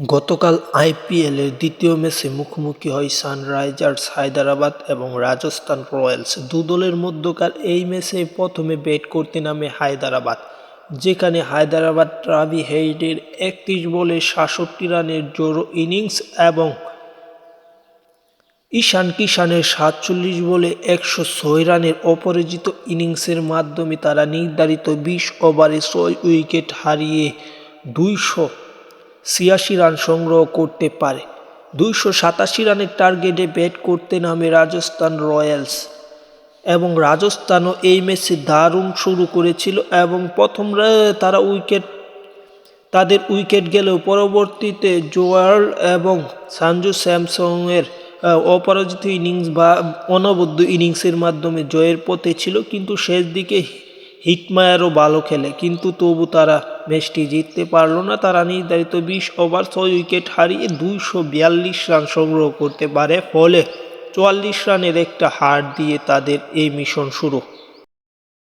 গতকাল আইপিএলের দ্বিতীয় ম্যাচে মুখোমুখি হয় সানরাইজার্স হায়দরাবাদ এবং রাজস্থান রয়্যালস। দু দলের মধ্যকার এই ম্যাচে প্রথমে ব্যাট করতে নামে হায়দরাবাদ, যেখানে হায়দরাবাদ ট্রাভি হেইডের একত্রিশ বলে সাতষট্টি রানের জোরো ইনিংস এবং ঈশান কিষানের সাতচল্লিশ বলে একশো ছয় রানের অপরাজিত ইনিংসের মাধ্যমে তারা নির্ধারিত বিশ ওভারে ছয় উইকেট হারিয়ে দুইশো ছিয়াশি রান সংগ্রহ করতে পারে। দুইশো সাতাশি রানের টার্গেটে ব্যাট করতে নামে রাজস্থান রয়্যালস। এবং রাজস্থানও এই ম্যাচে দারুণ শুরু করেছিল এবং প্রথম তারা উইকেট, তাদের উইকেট গেলেও পরবর্তীতে জোয়ার এবং সানজু স্যামসংয়ের অপরাজিত ইনিংস বা অনবদ্য ইনিংসের মাধ্যমে জয়ের পথে ছিল, কিন্তু শেষ দিকে হিটমায়ারও ভালো খেলে। কিন্তু তবু তারা ম্যাচটি জিততে পারল না। তারা নির্ধারিত বিশ ওভার ছয় উইকেট হারিয়ে দুইশো বিয়াল্লিশ রান সংগ্রহ করতে পারে। ফলে চুয়াল্লিশ রানের একটা হার দিয়ে তাদের এই মিশন শুরু।